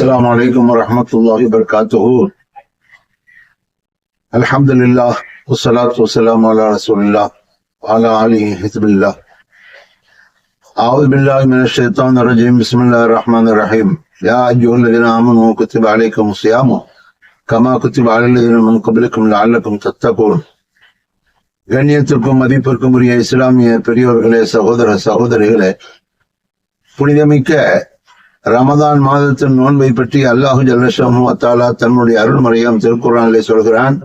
السلام عليكم ورحمة الله وبركاته الحمد لله والصلاة والسلام على رسول الله وعلى آله حزب الله أعوذ بالله من الشيطان الرجيم بسم الله الرحمن الرحيم يا أيها الذين آمنوا كتب عليكم الصيام كما كتب على الذين من قبلكم لعلكم تتقون கண்ணியத்திற்கும் மதிப்பிற்கும் உரிய இஸ்லாமிய பெரியோர்களே சகோதர சகோதரிகளே புனிதமிக்க ரமதான் மாதத்தின் நோன்பை பற்றி அல்லாஹு ஜல்லஷமு அத்தாலா தன்னுடைய அருள்மறையம் திருக்குறானிலே சொல்கிறான்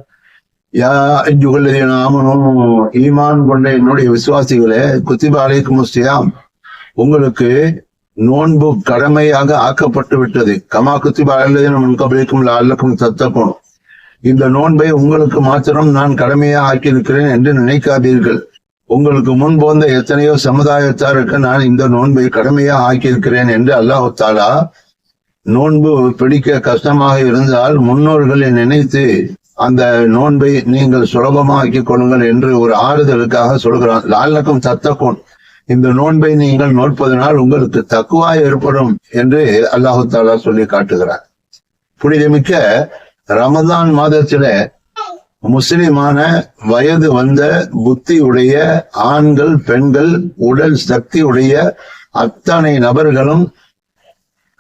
யா ஐயுகல்லதீன நாமனும் ஈமான் கொண்ட என்னுடைய விசுவாசிகளே குத்திபா அலைக்கும் முஸ்தியாம் உங்களுக்கு நோன்பு கடமையாக ஆக்கப்பட்டு விட்டது. கமா குத்திபா அலைதீன முன்கபலிக்கும் அல்லக்கும் தத்தக்கும் இந்த நோன்பை உங்களுக்கு மாத்திரம் நான் கடமையா ஆக்கியிருக்கிறேன் என்று நினைக்காதீர்கள். உங்களுக்கு முன் போந்த எத்தனையோ சமுதாயத்தாருக்கு நான் இந்த நோன்பை கடமையா ஆக்கியிருக்கிறேன் என்று அல்லாஹு தாலா நோன்பு பிடிக்க கஷ்டமாக இருந்தால் முன்னோர்களை நினைத்து அந்த நோன்பை நீங்கள் சுலபமாக்கி கொள்ளுங்கள் என்று ஒரு ஆறுதலுக்காக சொல்கிறான். லால்லக்கும் தத்தக்கும். இந்த நோன்பை நீங்கள் நோட்பதனால் உங்களுக்கு தக்குவா ஏற்படும் என்று அல்லாஹு தாலா சொல்லி காட்டுகிறார். புனிதமிக்க ரமதான் மாதத்தில முஸ்லிமான வயது வந்த புத்தி உடைய ஆண்கள் பெண்கள் உடல் சக்தி உடைய அத்தனை நபர்களும்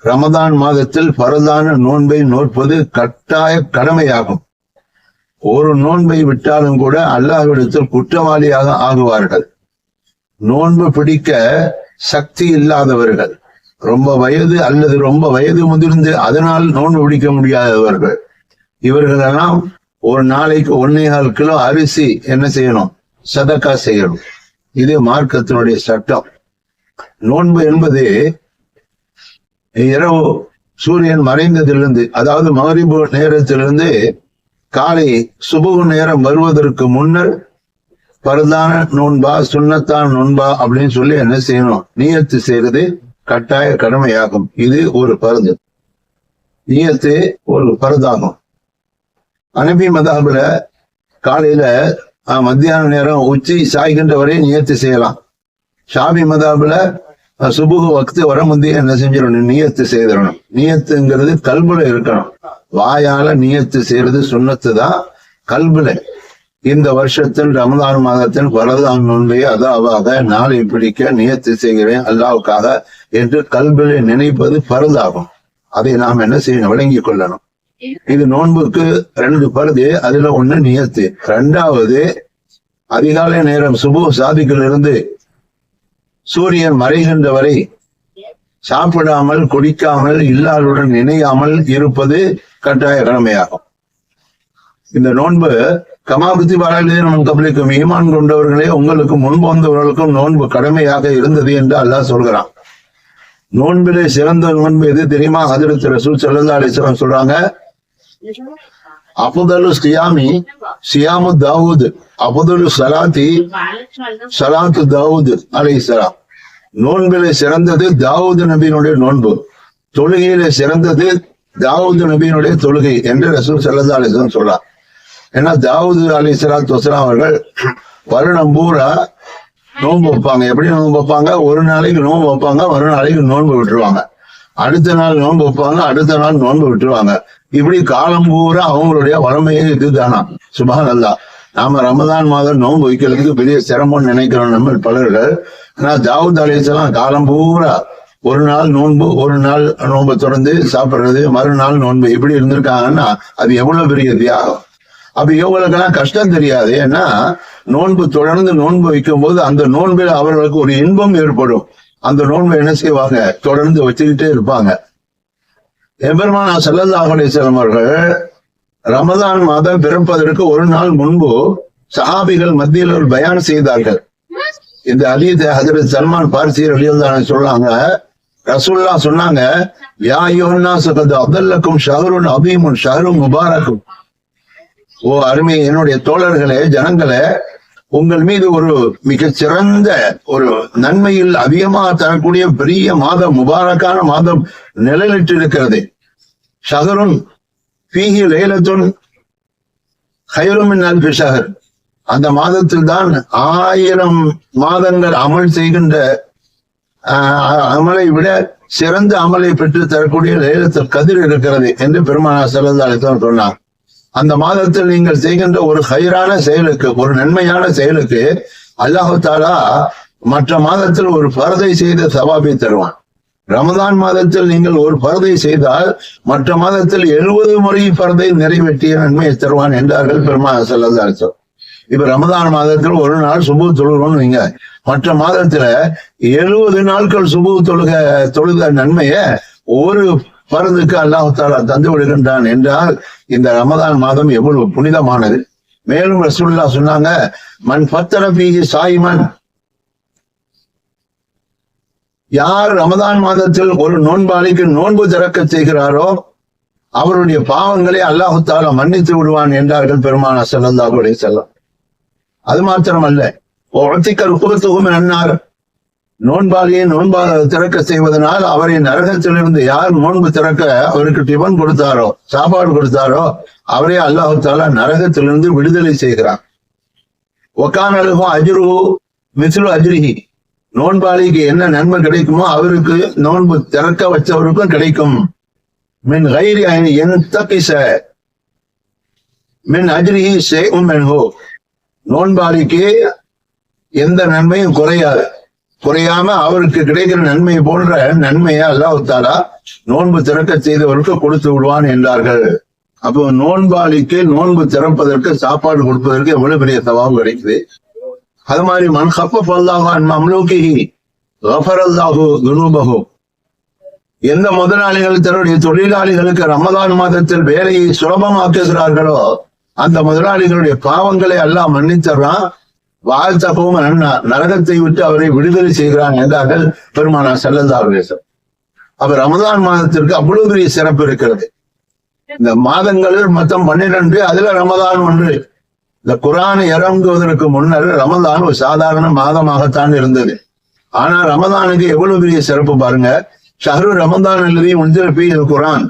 ரமதான் மாதத்தில் பரதான நோன்பை நோற்பது கட்டாய கடமையாகும். ஒரு நோன்பை விட்டாலும் கூட அல்லாஹ்விடத்தில் குற்றவாளியாக ஆகுவார்கள். நோன்பு பிடிக்க சக்தி இல்லாதவர்கள் ரொம்ப வயது அல்லது ரொம்ப வயது முதிர்ந்து அதனால் நோன்பு பிடிக்க முடியாதவர்கள் இவர்களெல்லாம் ஒரு நாளைக்கு ஒன்னேகால் கிலோ அரிசி என்ன செய்யணும்? சதக்கா செய்யணும். இது மார்க்கத்தினுடைய சட்டம். நோன்பு என்பது இரவு சூரியன் மறைந்ததிலிருந்து அதாவது மகரிபு நேரத்திலிருந்து காலை சுபகு நேரம் வருவதற்கு முன்னர் பரதான நோன்பா சுண்ணத்தான் நோன்பா அப்படின்னு சொல்லி என்ன செய்யணும்? நீயத்து செய்யறது கட்டாய கடமையாகும். இது ஒரு பருது நீயத்து ஒரு பருதாகும் அனபி மதாபுல காலையில மத்தியான நேரம் உச்சி சாய்கின்ற வரை நியத்து செய்யலாம். ஷாபி மதாபுல அஹ், சுபுகு வக்து வர முந்தைய என்ன செஞ்சிடணும்? நியத்து செய்திடணும். நியத்துங்கிறது கல்புல இருக்கணும். வாயால நியத்து செய்யறது சுண்ணத்து தான் கல்புல. இந்த வருஷத்தில் ரமதான் மாதத்தின் பரதான் நோன்பை அதாவாக நாளை பிடிக்க நியத்து செய்கிறேன் அல்லாவுக்காக என்று கல்விலை நினைப்பது பருதாகும். அதை நாம் என்ன செய்யணும்? விளங்கிக் கொள்ளணும். இது நோன்புக்கு ரெண்டு பருது அதுல ஒண்ணு நியத்து. ரெண்டாவது அதிகாலை நேரம் சுபு சாதிக்கிலிருந்து சூரியன் மறைகின்ற வரை சாப்பிடாமல் குடிக்காமல் இல்லாருடன் இணையாமல் இருப்பது கட்டாய கடமையாகும். இந்த நோன்பு கமாபுத்தி பாராளே கபலிக்கும் ஈமான் கொண்டவர்களே உங்களுக்கு முன்பு வந்தவர்களுக்கும் நோன்பு கடமையாக இருந்தது என்று அல்லாஹ் சொல்கிறான். நோன்பிலே சிறந்த நோன்பு எது தெரியுமா? ஹதரத் ரசூல் ஸல்லல்லாஹு அலைஹி சொல்றாங்க சியாமி சியாமு தாவூத். அஃதலு சலாத்தி சலாத்து தாவூத் அலைஹிஸ்ஸலாம் நோன்பிலே சிறந்தது தாவூது நபியினுடைய நோன்பு. தொழுகையிலே சிறந்தது தாவூது நபியினுடைய தொழுகை என்று ரசூல் சல்லா அலைஹி சொல்றார் ஏன்னா தாவூது அலி சலாத் வசலாம் அவர்கள் வருடம் பூரா நோன்பு வைப்பாங்க. எப்படி நோன்பு வைப்பாங்க? ஒரு நாளைக்கு நோன்பு வைப்பாங்க ஒரு நாளைக்கு நோன்பு விட்டுருவாங்க. அடுத்த நாள் நோன்பு வைப்பாங்க அடுத்த நாள் நோன்பு விட்டுருவாங்க. இப்படி காலம் பூரா அவங்களுடைய வளமையே இதுதானா? சுபா நல்லா நாம ரமதான் மாதம் நோன்பு வைக்கிறதுக்கு பெரிய சிரமம்னு நினைக்கிறோம் நம்ம பலர்கள். ஆனா தாவூத் அலிசலாம் காலம் பூரா ஒரு நாள் நோன்பு ஒரு நாள் நோன்பு தொடர்ந்து சாப்பிடுறது மறுநாள் நோன்பு. இப்படி இருந்திருக்காங்கன்னா அது எவ்வளவு பெரிய தியாகம்? அப்ப இவங்களுக்கெல்லாம் கஷ்டம் தெரியாது. ஏன்னா நோன்பு தொடர்ந்து நோன்பு வைக்கும் போது அந்த நோன்பில் அவர்களுக்கு ஒரு இன்பம் ஏற்படும். அந்த நோன்பை என்ன செய்வாங்க? தொடர்ந்து வச்சுக்கிட்டே இருப்பாங்க. எம்பெருமானா ஸல்லல்லாஹு செல்வர்கள் ரமதான் மாதம் பிறப்பதற்கு ஒரு நாள் முன்பு சஹாபிகள் மத்தியில் ஒரு பயான் செய்தார்கள். இந்த அலீத் ஹசரத் சல்மான் பார்சி ரலியல்லாஹு சொன்னாங்க. ரசூல்லா சொன்னாங்க வியாயோன்னா யோன்னா அதல்லக்கும் ஷஹருன் அபீமுன் ஷஹரும் முபாரக்கும். ஓ அருமை என்னுடைய தோழர்களே ஜனங்களே உங்கள் மீது ஒரு மிகச் சிறந்த ஒரு நன்மையில் அதிகமாக தரக்கூடிய பெரிய மாதம் முபாரக்கான மாதம் நிழலிட்டு இருக்கிறது ஷஹருன் பீஹி லேலத்துன் ஹைருமின் அல்பி ஷஹர். அந்த மாதத்தில் தான் ஆயிரம் மாதங்கள் அமல் செய்கின்ற அமலை விட சிறந்த அமலை பெற்று தரக்கூடிய லேலத்தில் கதிர் இருக்கிறது என்று பெருமானா செல்லந்தாலித்தான் சொன்னார். அந்த மாதத்தில் நீங்கள் செய்கின்ற ஒரு ஹைரான செயலுக்கு ஒரு நன்மையான செயலுக்கு அல்லாஹு தாலா மற்ற மாதத்தில் ஒரு பரதை செய்த சவாபை தருவான். ரமதான் மாதத்தில் நீங்கள் ஒரு பரதை செய்தால் மற்ற மாதத்தில் எழுபது முறை பரதை நிறைவேற்றிய நன்மையை தருவான் என்றார்கள் பெருமா செல்லதாசம் இப்ப ரமதான் மாதத்தில் ஒரு நாள் சுபு தொழுகிறோம்னு வைங்க. மற்ற மாதத்துல எழுபது நாட்கள் சுபு தொழுக தொழுத நன்மையை ஒரு மருந்துக்கு அல்லாஹு தாலா தந்து விடுகின்றான் என்றால் இந்த ரமதான் மாதம் எவ்வளவு புனிதமானது. மேலும் ரசூல்லா சொன்னாங்க மண் பத்தர பீகி சாயிமன். யார் ரமதான் மாதத்தில் ஒரு நோன்பாளிக்கு நோன்பு திறக்க செய்கிறாரோ அவருடைய பாவங்களை அல்லாஹு தாலா மன்னித்து விடுவான் என்றார்கள் பெருமான செல்லந்தாவுடைய செல்லம் அது மாத்திரமல்ல. ஒத்திக்கல் குபத்துகும் நன்னார் நோன்பாளியை நோன்பா திறக்க செய்வதனால் அவரை நரகத்திலிருந்து யார் நோன்பு திறக்க அவருக்கு டிபன் கொடுத்தாரோ சாப்பாடு கொடுத்தாரோ அவரே அல்லாஹு தாலா நரகத்திலிருந்து விடுதலை செய்கிறார். அழுகும் அஜ்ரு மிஸ்லு அஜ்ரிஹி. நோன்பாளிக்கு என்ன நன்மை கிடைக்குமோ அவருக்கு நோன்பு திறக்க வச்சவருக்கும் கிடைக்கும். மின் கைரி என் தக்கிச மின் அஜ்ரிஹி சே நோன்பாளிக்கு எந்த நன்மையும் குறையாது. குறையாம அவருக்கு கிடைக்கிற நன்மை போன்ற நன்மையை அல்லாஹ் நோன்பு திறக்க செய்தவருக்கு கொடுத்து விடுவான் என்றார்கள். அப்போ நோன்பாளிக்கு நோன்பு திறப்பதற்கு சாப்பாடு கொடுப்பதற்கு எவ்வளவு பெரிய சவாபு கிடைக்குது? அது மாதிரி மண் கப்ப அல்லாஹான் மம்லூக்கி அல்லாஹு துனூபகு எந்த முதலாளிகள் தன்னுடைய தொழிலாளிகளுக்கு ரமதான் மாதத்தில் வேலையை சுலபமாக்குகிறார்களோ அந்த முதலாளிகளுடைய பாவங்களை எல்லாம் மன்னித்தர்றான். வாழ்த்தகவும் நரகத்தை விட்டு அவரை விடுதலை செய்கிறான் என்றார்கள் பெருமானா செல்லந்தார் அப்ப ரமதான் மாதத்திற்கு அவ்வளவு பெரிய சிறப்பு இருக்கிறது. இந்த மாதங்களில் மொத்தம் பன்னிரண்டு அதுல ரமதான் ஒன்று. இந்த குரான் இறங்குவதற்கு முன்னர் ரமதான் ஒரு சாதாரண மாதமாகத்தான் இருந்தது. ஆனா ரமதானுக்கு எவ்வளவு பெரிய சிறப்பு பாருங்க. ஷஹரு ரமதான் அல்லது உஞ்சிரப்பி குரான்.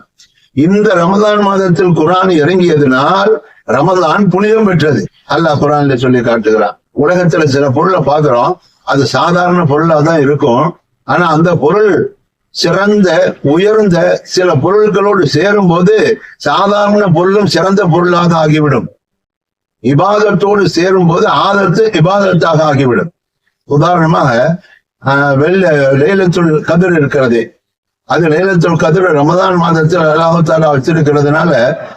இந்த ரமதான் மாதத்தில் குரான் இறங்கியதனால் ரமதான் புனிதம் பெற்றது. அல்லாஹ் குரான்ல சொல்லி காட்டுகிறான். உலகத்துல சில பொருளை பாக்குறோம் அது சாதாரண பொருளா தான் இருக்கும். ஆனா அந்த பொருள் சிறந்த உயர்ந்த சில பொருட்களோடு சேரும் போது சாதாரண பொருளும் சிறந்த பொருளாக ஆகிவிடும். இபாதத்தோடு சேரும் போது ஆதத்து இபாதத்தாக ஆகிவிடும். உதாரணமாக வெள்ள லேலத்துள் கதிர் இருக்கிறது. அது லேலத்துள் கதிர் ரமதான் மாதத்தில் அல்லாஹாலா வச்சிருக்கிறதுனால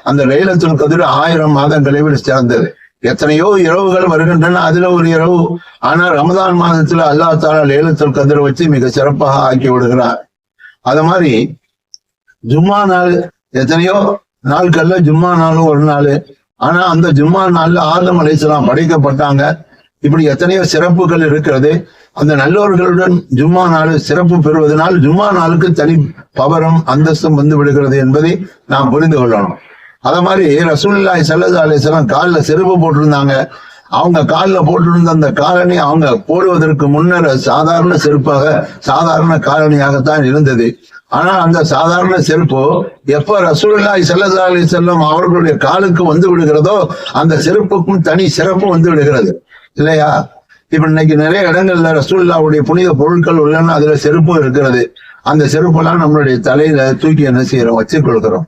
அந்த லேலத்துள் கதிர் ஆயிரம் மாதங்களை விட சிறந்தது எத்தனையோ இரவுகள் வருகின்றன. அதுல ஒரு இரவு. ஆனால் ரமதான் மாதத்துல அல்லா தாலா லேலத்தில் கதிர வச்சு மிக சிறப்பாக ஆக்கி விடுகிறார். அது மாதிரி ஜும்மா நாள் எத்தனையோ நாட்கள்ல ஜும்மா நாளும் ஒரு நாள். ஆனா அந்த ஜும்மா நாள்ல ஆதம் அலைசலாம் படைக்கப்பட்டாங்க. இப்படி எத்தனையோ சிறப்புகள் இருக்கிறது. அந்த நல்லவர்களுடன் ஜும்மா நாள் சிறப்பு பெறுவதனால் ஜும்மா நாளுக்கு தனி பவரம் அந்தஸ்தும் வந்து விடுகிறது என்பதை நாம் புரிந்து கொள்ளணும். அத மாதிரி ரசூல்லாய் சல்லது அலிஸ்லாம் காலில் செருப்பு போட்டிருந்தாங்க. அவங்க காலில் போட்டிருந்த அந்த காலனி அவங்க போடுவதற்கு முன்னர் சாதாரண செருப்பாக சாதாரண காலனியாகத்தான் இருந்தது. ஆனா அந்த சாதாரண செருப்பு எப்ப ரசூல்லாய் சல்லது அலி செல்லம் அவர்களுடைய காலுக்கு வந்து விடுகிறதோ அந்த செருப்புக்கும் தனி சிறப்பு வந்து விடுகிறது. இல்லையா? இப்ப இன்னைக்கு நிறைய இடங்கள்ல ரசூல்லாவுடைய புனித பொருட்கள் உள்ளன அதுல செருப்பும் இருக்கிறது. அந்த செருப்பெல்லாம் நம்மளுடைய தலையில தூக்கி என்ன செய்யறோம்? வச்சு கொடுக்கிறோம்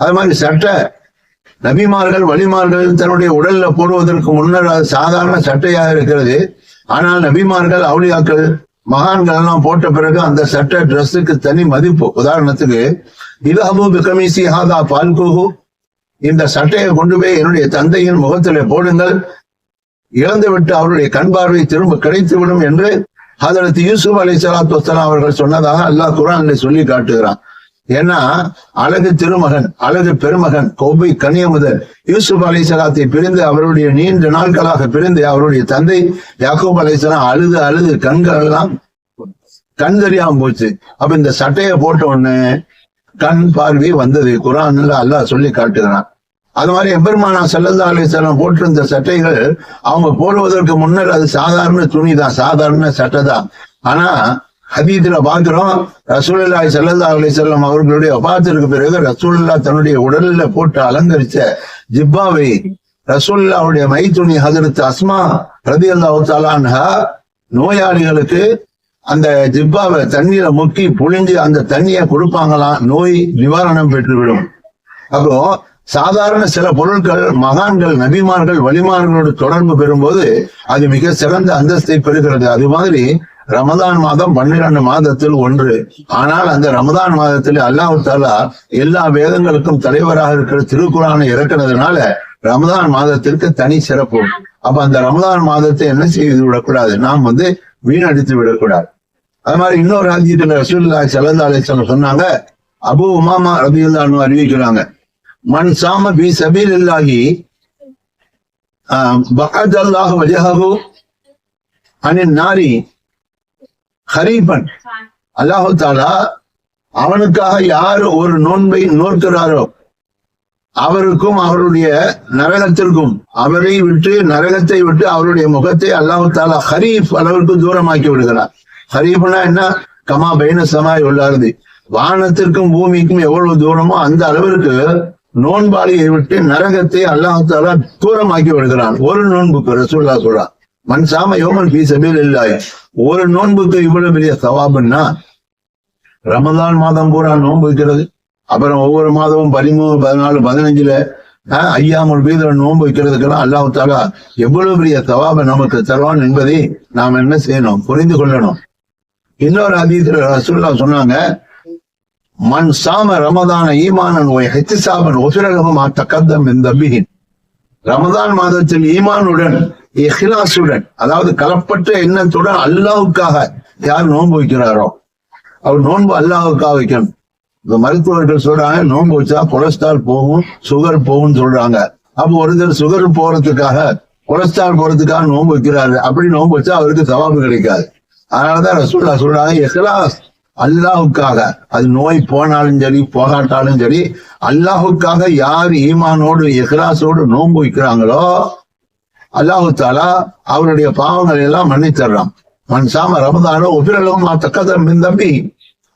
அது மாதிரி சட்டை. நபிமார்கள் வழிமார்கள் தன்னுடைய உடல்ல போடுவதற்கு முன்னர் அது சாதாரண சட்டையாக இருக்கிறது. ஆனால் நபிமார்கள் அவுளியாக்கள் மகான்கள் எல்லாம் போட்ட பிறகு அந்த சட்டை ட்ரெஸ்ஸுக்கு தனி மதிப்பு. உதாரணத்துக்கு இலஹபு பிகமிசி ஹாதா பால்கோஹு. இந்த சட்டையை கொண்டு போய் என்னுடைய தந்தையின் முகத்திலே போடுங்கள். இழந்துவிட்டு அவருடைய கண் பார்வை திரும்ப கிடைத்துவிடும் என்று அதற்கு யூசுப் அலி சலாத் வசலாம் அவர்கள் சொன்னதாக அல்லாஹ் குரான் சொல்லி காட்டுகிறான். ஏன்னா அழகு திருமகன் அழகு பெருமகன் கோபை கனியமுதல் யூசுப் அலைசலாத்தை பிரிந்து அவருடைய நீண்ட நாட்களாக பிரிந்து அவருடைய தந்தை யாக்கூப் அலைசலாம் அழுது அழுது கண்கள் எல்லாம் கண் தெரியாம போச்சு. அப்ப இந்த சட்டையை போட்ட உடனே கண் பார்வை வந்தது. குரான்ல அல்லாஹ் சொல்லி காட்டுகிறான். அது மாதிரி எம்பெருமானா செல்லல்லா அலிசல்லாம் போட்டிருந்த சட்டைகள் அவங்க போடுவதற்கு முன்னர் அது சாதாரண துணி தான். சாதாரண சட்டை தான். ஆனா ஹதீதுல பாக்குறோம் ரசூலுல்லாஹி செல்லல்லா அலிசல்லாம் அவர்களுடைய ஒபாத்திற்கு பிறகு ரசூல்லா தன்னுடைய உடல்ல போட்டு அலங்கரிச்ச ஜிப்பாவை ரசூல்லாவுடைய மைத்துணி ஹதரத் அஸ்மா ரதி அல்லாஹு நோயாளிகளுக்கு அந்த ஜிப்பாவை தண்ணீரை முக்கி புழிஞ்சு அந்த தண்ணியை கொடுப்பாங்களாம் நோய் நிவாரணம் பெற்றுவிடும். அப்போ சாதாரண சில பொருட்கள் மகான்கள் நபிமார்கள் வலிமார்களோடு தொடர்பு பெறும்போது அது மிக சிறந்த அந்தஸ்தை பெறுகிறது. அது மாதிரி ரமதான் மாதம் பன்னிரண்டு மாதத்தில் ஒன்று. ஆனால் அந்த ரமதான் மாதத்தில் அல்லாஹு தாலா எல்லா வேதங்களுக்கும் தலைவராக இருக்கிற திருக்குறானை இறக்குனதுனால ரமதான் மாதத்திற்கு தனி சிறப்பு. அப்ப அந்த ரமதான் மாதத்தை என்ன செய்து விடக்கூடாது? நாம் வந்து வீணடித்து விடக்கூடாது. அது மாதிரி இன்னொரு ஆதியத்துல ரசூல்லா சல்லா சொன்னாங்க அபு உமாமா ரபியுல்லான்னு அறிவிக்கிறாங்க மண் சாம பி சபீல் இல்லாகி பகத் அல்லாஹ் வஜஹு அனின் நாரி ஹரீபன் அல்லாஹு தாலா அவனுக்காக யார் ஒரு நோன்பை நோக்கிறாரோ அவருக்கும் அவருடைய நரகத்திற்கும் அவரை விட்டு நரகத்தை விட்டு அவருடைய முகத்தை அல்லாஹு தாலா ஹரீப் அளவிற்கு தூரமாக்கி விடுகிறார். ஹரீஃப்னா என்ன? கமா பைன சமாய் உள்ளாருது வானத்திற்கும் பூமிக்கும் எவ்வளவு தூரமோ அந்த அளவிற்கு நோன்பாளியை விட்டு நரகத்தை அல்லாஹு தாலா தூரமாக்கி விடுகிறான். ஒரு நோன்புக்கு ரசூல்லா சொல்றான். மண் சாம யோமன் பி சபீல் இல்லாய் ஒரு நோன்புக்கு இவ்வளவு பெரிய சவாபுன்னா ரமதான் மாதம் பூரா நோன்பு வைக்கிறது அப்புறம் ஒவ்வொரு மாதமும் பதிமூணு பதினாலு பதினஞ்சுல ஆஹ், ஐயாமல் வீத நோன்பு வைக்கிறதுக்கெல்லாம் அல்லாஹ் தாலா எவ்வளவு பெரிய சவாபை நமக்கு தருவான் என்பதை நாம் என்ன செய்யணும் புரிந்து கொள்ளணும். இன்னொரு அதீதில் ரசூல்லா சொன்னாங்க மண் சாம ரமதான ஈமானன் ஒய் ஹெச்சிசாமன் ஒசுரகமும் தக்கத்தம் இந்த பிகின் ரமதான் மாதத்தில் ஈமானுடன் இஹ்லாசுடன் அதாவது கலப்பட்ட எண்ணத்துடன் அல்லாவுக்காக யார் நோன்பு வைக்கிறாரோ அவர் நோன்பு அல்லாஹ்வுக்காக வைக்கணும். இந்த மருத்துவர்கள் சொல்றாங்க நோன்பு வச்சா கொலஸ்ட்ரால் போகும் சுகர் போகும்னு சொல்றாங்க. அப்போ ஒருத்தர் சுகர் போறதுக்காக கொலஸ்ட்ரால் போறதுக்காக நோன்பு வைக்கிறாரு. அப்படி நோன்பு வச்சா அவருக்கு சவாபு கிடைக்காது. அதனாலதான் ரசூல்லா சொல்றாங்க இஹ்லாஸ் அல்லாஹுக்காக அது நோய் போனாலும் சரி போகாட்டாலும் சரி அல்லாஹுக்காக யார் ஈமானோடு இஹ்லாஸோடு நோன்பு வைக்கிறாங்களோ அல்லாஹு தாலா அவருடைய பாவங்களை எல்லாம் மன்னித்தர்றான். மண் சாம ரமதானோ உபிரலும் தக்கதம் தம்பி.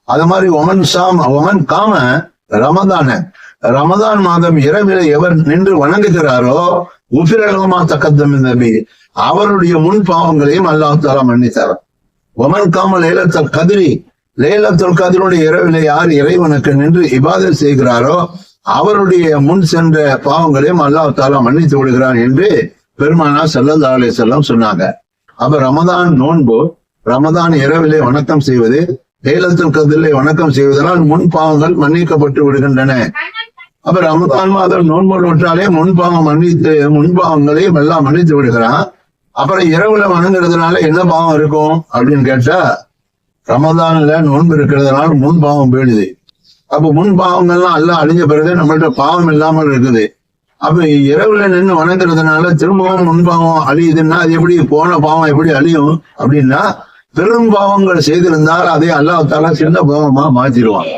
அது மாதிரி ஒமன் சாம் ஒமன் காம ரமதான. ரமதான் மாதம் இரவில் எவர் நின்று வணங்குகிறாரோ உபிரலமா தக்கதம் தம்பி. அவருடைய முன் பாவங்களையும் அல்லாஹு தாலா ஒமன் காம லேலத்தல் கதிரி லேலத்தல் கதிரோடைய இரவில் யார் இறைவனுக்கு நின்று இபாதை செய்கிறாரோ அவருடைய முன் சென்ற பாவங்களையும் அல்லாஹ் தாலா மன்னித்து விடுகிறான் என்று பெருமானா செல்லல்லா அலே செல்லம் சொன்னாங்க அப்ப ரமதான் நோன்பு ரமதான் இரவிலே வணக்கம் செய்வது லேலத்துல் கதிரிலே வணக்கம் செய்வதனால் முன் பாவங்கள் மன்னிக்கப்பட்டு விடுகின்றன. அப்ப ரமதான் மாதம் நோன்பு நோற்றாலே முன்பாவம் மன்னித்து முன்பாவங்களையும் எல்லாம் மன்னித்து விடுகிறான். அப்புறம் இரவுல வணங்குறதுனால என்ன பாவம் இருக்கும் அப்படின்னு கேட்டா ரமதான்ல நோன்பு இருக்கிறதுனால முன் பாவம் போயிடுது. அப்ப முன் பாவங்கள்லாம் எல்லாம் அழிஞ்ச பிறகு நம்மள்ட்ட பாவம் இல்லாமல் இருக்குது. அப்ப இரவுல நின்று வணங்குறதுனால திரும்பவும் முன்பாவம் அழியுதுன்னா அது எப்படி? போன பாவம் எப்படி அழியும்? அப்படின்னா பெரும் பாவங்கள் செய்திருந்தால் அதை அல்லாஹ் தாலா சின்ன பாவமா மாத்திடுவான்.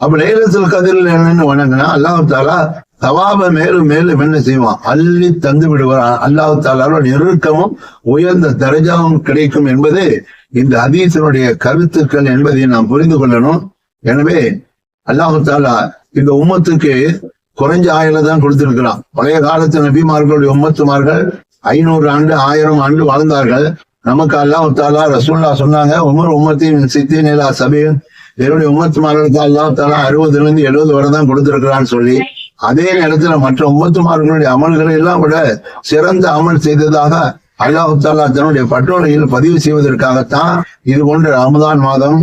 அப்ப லேலத்தில் கதிரில் நின்று வணங்கினா அல்லாஹ் தவாப மேலும் மேலும் என்ன செய்வான்? அள்ளி தந்து விடுவான். அல்லாஹ் தாலாவோட நெருக்கமும் உயர்ந்த தரஜாவும் கிடைக்கும் என்பது இந்த அதீசனுடைய கருத்துக்கள் என்பதை நாம் புரிந்து கொள்ளணும். எனவே அல்லாஹு தாலா இந்த உம்மத்துக்கு குறைஞ்ச ஆயுள தான் கொடுத்திருக்கிறான். பழைய காலத்து நபிமார்களுடைய உம்மத்துமார்கள் ஐநூறு ஆண்டு ஆயிரம் ஆண்டு வாழ்ந்தார்கள். நமக்கு அல்லாஹ் தாலா ரசூல்லா சொன்னாங்க உமர் உம்மத்தின் சித்தி நிலா சபையின் என்னுடைய உம்மத்துமார்களுக்கு அல்லா தாலா அறுபதுல இருந்து எழுபது வரை தான் கொடுத்திருக்கிறான்னு சொல்லி அதே நேரத்துல மற்ற உம்மத்துமார்களுடைய அமல்களை எல்லாம் விட சிறந்த அமல் செய்ததாக அல்லாஹு தாலா தன்னுடைய பட்டோலையில் பதிவு செய்வதற்காகத்தான் இது போன்ற ரமதான் மாதம்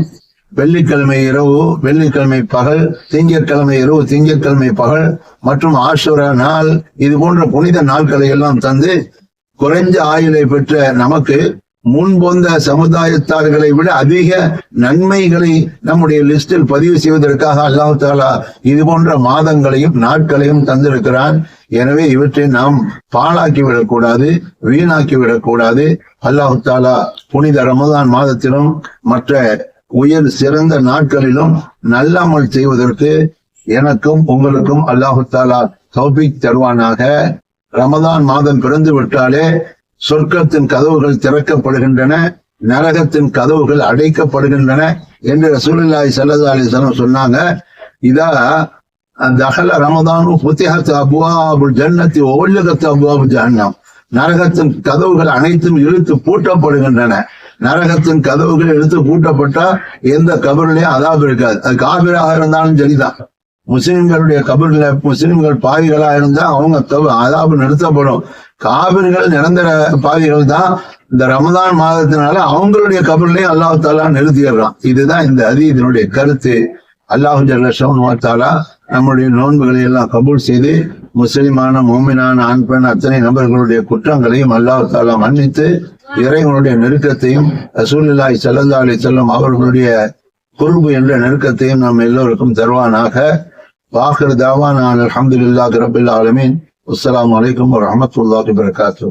வெள்ளிக்கிழமை இரவு வெள்ளிக்கிழமை பகல் திங்கட்கிழமை இரவு திங்கட்கிழமை பகல் மற்றும் ஆசுர நாள் இது போன்ற புனித நாட்களை எல்லாம் தந்து குறைந்த ஆயுளை பெற்ற நமக்கு முன்பொந்த சமுதாயத்தார்களை விட அதிக நன்மைகளை நம்முடைய லிஸ்டில் பதிவு செய்வதற்காக அல்லாஹு தாலா இது போன்ற மாதங்களையும் நாட்களையும் தந்திருக்கிறான். எனவே இவற்றை நாம் பாழாக்கி விடக்கூடாது வீணாக்கி விடக்கூடாது அல்லாஹு தாலா புனித ரமதான் மாதத்திலும் மற்ற உயர் சிறந்த நாட்களிலும் நல்லாமல் செய்வதற்கு எனக்கும் உங்களுக்கும் அல்லாஹு தாலா தௌபிக் தருவானாக. ரமதான் மாதம் பிறந்து விட்டாலே சொர்க்கத்தின் கதவுகள் திறக்கப்படுகின்றன நரகத்தின் கதவுகள் அடைக்கப்படுகின்றன என்று ரசூலுல்லாஹி ஸல்லல்லாஹு அலைஹி சொன்னாங்க. இதா தஹல ரமதானு அபுவா அபுல் ஜன்னத்தி வஉல்லிகத் அப்வாபு ஜஹன்னம். நரகத்தின் கதவுகள் அனைத்தும் இழுத்து பூட்டப்படுகின்றன. நரகத்தின் கதவுகள் இழுத்து பூட்டப்பட்டா எந்த கபர்லயும் அதாபு இருக்காது. அது காபிராக இருந்தாலும் சரிதான். முஸ்லிம்களுடைய கபர்ல முஸ்லிம்கள் பாவிகளா இருந்தா அவங்க அதாபு நிறுத்தப்படும். காபிர்கள் நிரந்தர பாவிகள் தான். இந்த ரமதான் மாதத்தினால அவங்களுடைய கபர்லயும் அல்லாஹ் தாலா நிறுத்திடுறான் இதுதான் இந்த அதீதனுடைய கருத்து. அல்லாஹு ஜல்லா நம்முடைய நோன்புகளை எல்லாம் கபூல் செய்து முஸ்லிமான மோமினான ஆண் பெண் அத்தனை நபர்களுடைய குற்றங்களையும் அல்லாஹ் தாலா மன்னித்து இறைவனுடைய நெருக்கத்தையும் ரசூலுல்லாஹி ஸல்லல்லாஹு செல்லும் அவர்களுடைய குறும்பு என்ற நெருக்கத்தையும் நாம் எல்லோருக்கும் தருவானாக. வாஹிர் தாவான அலமதுல்லா கிரபில் ஆலமீன். அஸ்லாம் வலைக்கம் வரமத்துல்லாஹி வரகாத்து